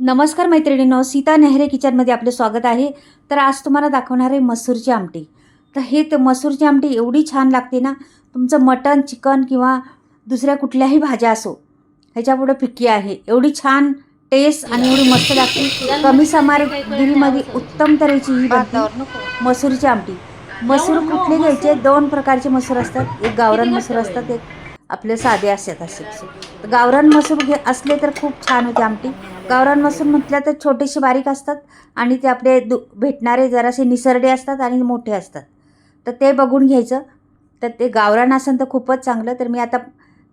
नमस्कार मैत्रिणींनो सीता नेहरे किचनमध्ये आपलं स्वागत आहे. तर आज तुम्हाला दाखवणार आहे मसूरची आमटी. तर हे तर मसूरची आमटी एवढी छान लागते ना तुमचं मटन चिकन किंवा दुसऱ्या कुठल्याही भाज्या असो ह्याच्यापुढं फिक्की आहे. एवढी छान टेस्ट आणि एवढी मस्त लागते. कमी सामग्रीमध्ये उत्तम तऱ्हेची ही बनते मसूरची आमटी. मसूर कुठले घ्यायचे? दोन प्रकारचे मसूर असतात. एक गावरान मसूर असतात एक आपले साधे असतात असे. गावरान मसूर घे असले तर खूप छान होते आमटी. गावरान मसूर म्हटलं तर छोटेसे बारीक असतात आणि ते आपले दु भेटणारे जरासे निसरडे असतात आणि मोठे असतात. तर ते बघून घ्यायचं. तर ते गावरान असेल तर खूपच चांगलं. तर मी आता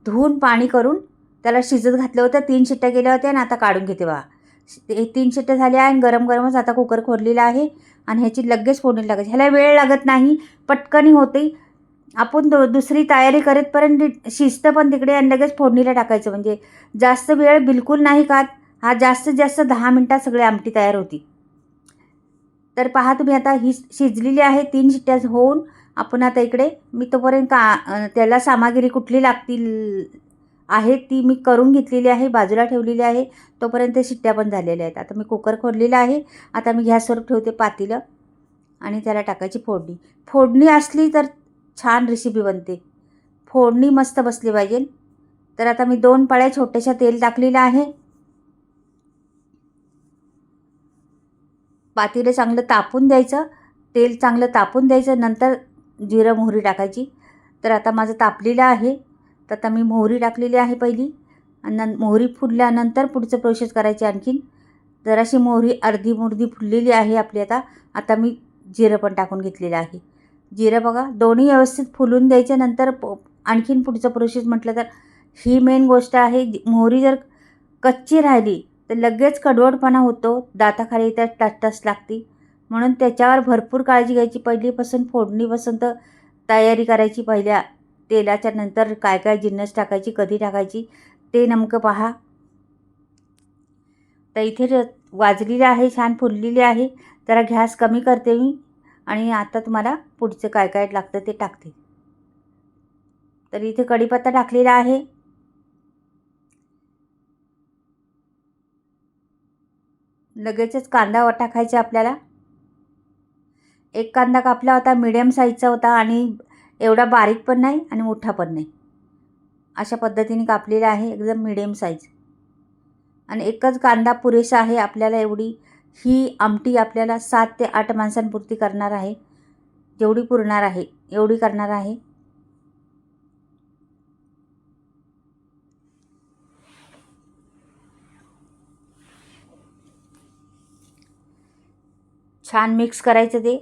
धुवून पाणी करून त्याला शिजत घातलं होतं. तीन शिट्ट्या केल्या होत्या आणि आता काढून घेते बा ते तीन शिट्ट्या झाल्या आणि गरम गरमच आता कुकर खोललेला आहे आणि ह्याची लगेच फोडणी लागायची. ह्याला वेळ लागत नाही. पटकनी होते. आपण दु दुसरी तयारी करेपर्यंत शिजतं पण तिकडे आणि लगेच फोडणीला टाकायचं. म्हणजे जास्त वेळ बिलकुल नाही का हा जास्तीत जास्त दहा मिनटात सगळी आमटी तयार होती. तर पहा तुम्ही आता ही शिजलेली आहे. तीन शिट्ट्या होऊन आपण आता इकडे मी तोपर्यंत का त्याला सामग्री कुठली लागतील आहे ती मी करून घेतलेली आहे. बाजूला ठेवलेली आहे. तोपर्यंत शिट्ट्या पण झालेल्या आहेत. आता मी कुकर खोडलेला आहे. आता मी गॅसवर ठेवते पातीलं आणि त्याला टाकायची फोडणी. फोडणी असली तर छान रेसिपी बनते. फोडणी मस्त बसली पाहिजे. तर आता मी दोन पळ्या छोट्याशा तेल टाकलेलं आहे. पातीला चांगलं तापून द्यायचं. तेल चांगलं तापून द्यायचं. नंतर जिरं मोहरी टाकायची. तर आता माझं तापलेलं आहे. तर आता मी मोहरी टाकलेली आहे पहिली. आणि मोहरी फुलल्यानंतर पुढचं प्रोसेस करायची आणखीन. जराशी मोहरी अर्धी मुर्धी फुललेली आहे आपली आता. आता मी जिरं पण टाकून घेतलेलं आहे. जिरं बघा दोन्ही व्यवस्थित फुलून द्यायच्या नंतर प आणखीन पुढचं प्रोसेस म्हटलं तर ही मेन गोष्ट आहे मोहरी जर कच्ची राहिली तर लगेच कडवटपणा होतो. दाताखाली तर टसटस लागती. म्हणून त्याच्यावर भरपूर काळजी घ्यायची. पहिलीपासून फोडणीपासून तर तयारी करायची. पहिल्या तेलाच्या नंतर काय काय जिन्नस टाकायची कधी टाकायची ते नेमकं पहा. तर इथे वाजलेली आहे छान फुललेली आहे. जरा गॅस कमी करते मी. आणि आता तुम्हाला पुढचं काय काय लागतं ते टाकते. तर इथे कढीपत्ता टाकलेला आहे. लगेचच कांदा टाकायचा आपल्याला. एक कांदा कापला होता मिडियम साईजचा होता आणि एवढा बारीक पण नाही आणि मोठा पण नाही. अशा पद्धतीने कापलेला आहे एकदम मिडियम साईज आणि एकच कांदा पुरेसा आहे आपल्याला एवढी. ही आमटी आपल्याला सात ते आठ माणसांपुरती करणार आहे. जेवढी पुरणार आहे एवढी करणार आहे. छान मिक्स करायचं ते.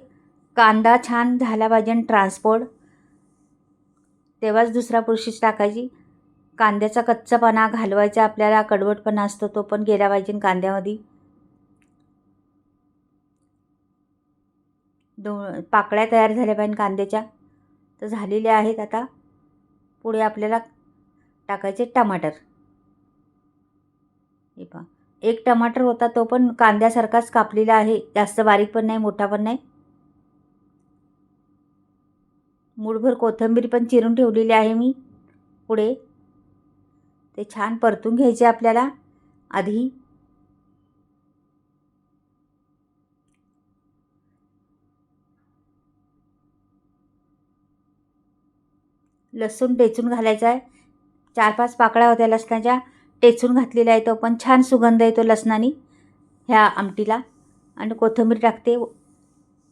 कांदा छान झाला पाहिजे ट्रान्सपोर्ट. तेव्हाच दुसरा प्रोसेस टाकायची. कांद्याचा कच्चापणा घालवायचा आपल्याला कडवटपणा असतो तो पण गेला पाहिजे कांद्यामध्ये. दो पाकळ्या तयार झाल्या पाहिजे कांद्याच्या. तर झालेल्या आहेत आता. पुढे आपल्याला टाकायचे टमाटर. हे पहा. एक टमाटर होता तो पण कांद्यासारखाच कापलेला आहे. जास्त बारीक पण नाही मोठा पण नाही. मूळभर कोथिंबीर पण चिरून ठेवलेली आहे मी. पुढे. ते छान परतून घ्यायचे आपल्याला. आधी लसूण टेचून घालायचा आहे. चार पाच पाकळ्या होत्या लसणाच्या. टेचून घातलेला आहे तो पण छान सुगंध येतो लसणाने ह्या आमटीला. आणि कोथिंबीर टाकते.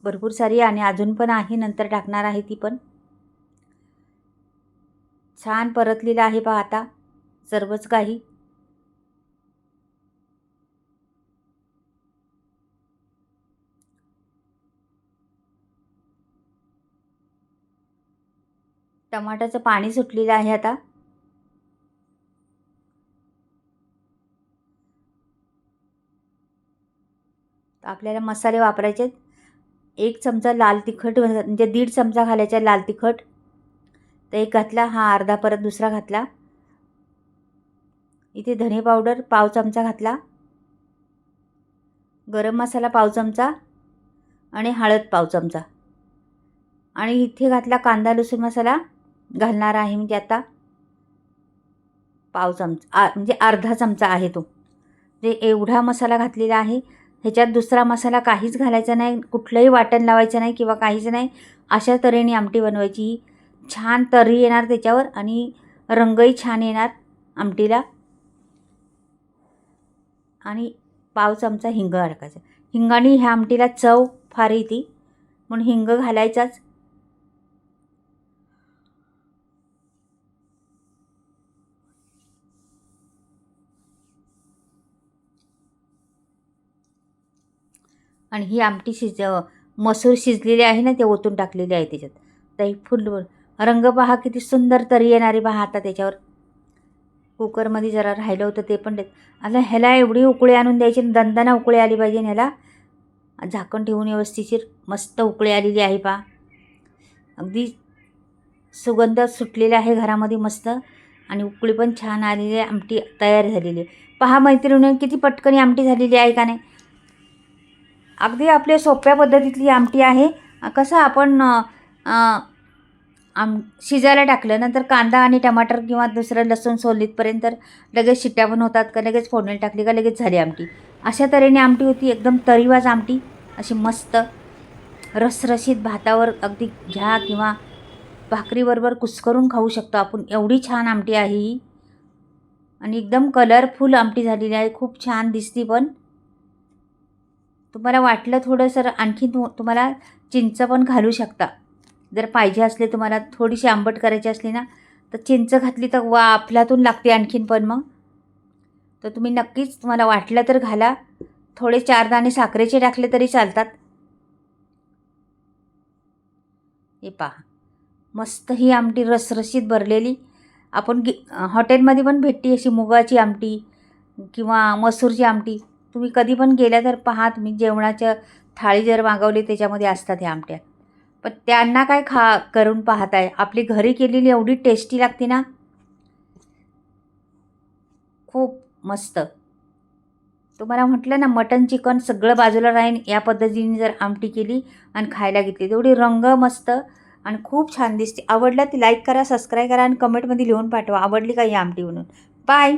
भरपूर सारी आणि अजून पण आहे नंतर टाकणार आहे ती पण. छान परतलेलं आहे पहा आता सर्वच काही. टमाटाचं पाणी सुटलेलं आहे आता. आपल्याला मसाले वापरायचे एक चमचा लाल तिखट म्हणजे दीड चमचा घालायचा लाल तिखट. तर एक घातला हा अर्धा परत दुसरा घातला. इथे धने पावडर पाव चमचा घातला. गरम मसाला पाव चमचा आणि हळद पाव चमचा. आणि इथे घातला कांदा लसूण मसाला. घालणार आहे म्हणजे आता पाव चमचा म्हणजे अर्धा चमचा आहे तो. जे एवढा मसाला घातलेला आहे ह्याच्यात दुसरा मसाला काहीच घालायचा नाही कुठलंही वाटण लावायचं नाही किंवा काहीच नाही अशा तऱ्हेने आमटी बनवायची. ही छान तर्री येणार त्याच्यावर आणि रंगही छान येणार आमटीला. आणि पाव चमचा हिंग अडकायचा. हिंगाने ह्या आमटीला चव फार येते. म्हणून हिंग घालायचाच. आणि ही आमटी शिज मसूर शिजलेली आहे ना ते ओतून टाकलेली आहे त्याच्यात. तर फुल रंग पहा किती सुंदर तरी येणारी पहा आता त्याच्यावर. कुकरमध्ये जरा राहिलं होतं ते पण देत आता ह्याला एवढी उकळी आणून द्यायची दंदाना उकळी आली पाहिजे ह्याला. झाकण ठेवून व्यवस्थिशीर मस्त उकळी आलेली आहे पहा. अगदी सुगंध सुटलेला आहे घरामध्ये मस्त आणि उकळी पण छान आलेली आहे आमटी तयार झालेली आहे. पहा मैत्रिणी किती पटकन आमटी झालेली आहे का नाही? अगदी आपल्या सोप्या पद्धतीतली आमटी आहे. कसं आपण आम शिजायला टाकलं नंतर कांदा आणि टमाटर किंवा दुसरं लसूण सोलीतपर्यंत लगेच शिट्ट्या पण होतात का लगेच फोडणी टाकली का लगेच झाली आमटी. अशा तऱ्हेने आमटी होती एकदम तरीवाज आमटी अशी मस्त रसरशीत भातावर अगदी घ्या किंवा भाकरीबरोबर कुस्करून खाऊ शकतो आपण. एवढी छान आमटी आहे ही. आणि एकदम कलरफुल आमटी झालेली आहे. खूप छान दिसती पण. तुम्हाला वाटलं थोडंसं आणखी तुम्हाला चिंच पण घालू शकता. जर पाहिजे असले तुम्हाला थोडीशी आंबट करायची असली ना तर चिंच घातली तर वा आपल्यातून लागते आणखीन पण मग. तर तुम्ही नक्कीच तुम्हाला वाटलं तर घाला. थोडे चार दाणे साखरेचे टाकले तरी चालतात. हे पहा. मस्त ही आमटी रसरशीत भरलेली. आपण गे हॉटेलमध्ये पण भेटते अशी मुगाची आमटी किंवा मसूरची आमटी. तुम्ही कधी पण गेल्या तर पहा तुम्ही जेवणाच्या थाळी जर मागवली त्याच्यामध्ये असतात ह्या आमट्या. पण त्यांना काय खा करून पाहताय? आपली घरी केलेली एवढी टेस्टी लागते ना? खूप मस्त. तुम्हाला म्हटलं ना मटन चिकन सगळं बाजूला राहीन या पद्धतीने जर आमटी केली आणि खायला घेतली तेवढी रंग मस्त आणि खूप छान दिसते. आवडलं ती लाईक करा सबस्क्राईब करा आणि कमेंटमध्ये लिहून पाठवा. आवडली का ही आमटी म्हणून? बाय